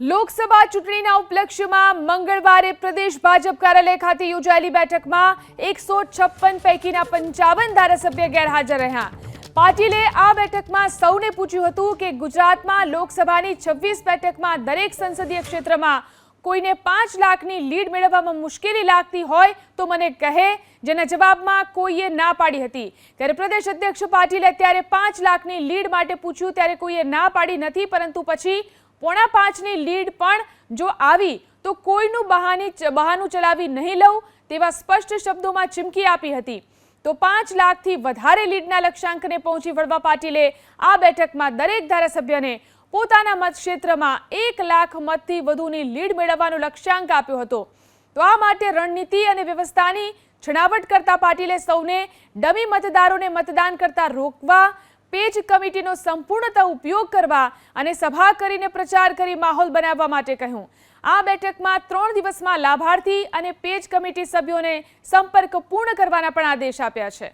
લોકસભા ચૂંટણીના ઉપલક્ષ્યમાં મંગળવારે પ્રદેશ ભાજપ કાર્યાલય ખાતે યોજાયેલી બેઠકમાં એકસો છપ્પન પૈકીના પંચાવન ધારાસભ્ય ગેરહાજર રહ્યા. પાટીલે આ બેઠકમાં સૌને પૂછ્યું હતું કે ગુજરાતમાં લોકસભાની છવ્વીસ બેઠકમાં દરેક સંસદીય ક્ષેત્રમાં કોઈને પાંચ લાખની લીડ મેળવવામાં મુશ્કેલી લાગતી હોય તો મને કહે, જેના જવાબમાં કોઈએ ના પાડી હતી. ત્યારે પ્રદેશ અધ્યક્ષ પાટીલે અત્યારે પાંચ લાખની લીડ માટે પૂછ્યું, ત્યારે કોઈએ ના પાડી નથી, પરંતુ પછી પોણા પાંચની લીડ પણ જો આવી, તો કોઈનું બહાની બહાનું ચલાવી નહીં લઉં, તેવા સ્પષ્ટ શબ્દોમાં ચીમકી આપી હતી. તો પાંચ લાખથી વધારે લીડના લક્ષ્યાંકને પહોંચી વળવા પાટીલે આ બેઠકમાં દરેક ધારાસભ્યને પોતાના મતક્ષેત્રમાં એક લાખ મતથી વધુની લીડ મેળવવાનો લક્ષ્યાંક આપ્યો હતો. તો આ માટે રણનીતિ અને વ્યવસ્થાની છણાવટ કરતા પાટીલે સૌને ડમી મતદારોને મતદાન કરતા રોકવા પેજ કમિટીનો સંપૂર્ણતા ઉપયોગ કરવા અને સભા કરીને પ્રચાર કરી માહોલ બનાવવા માટે કહ્યું. આ બેઠકમાં ત્રણ દિવસમાં લાભાર્થી અને પેજ કમિટી સભ્યોને સંપર્ક પૂર્ણ કરવાના પણ આદેશ આપ્યા છે.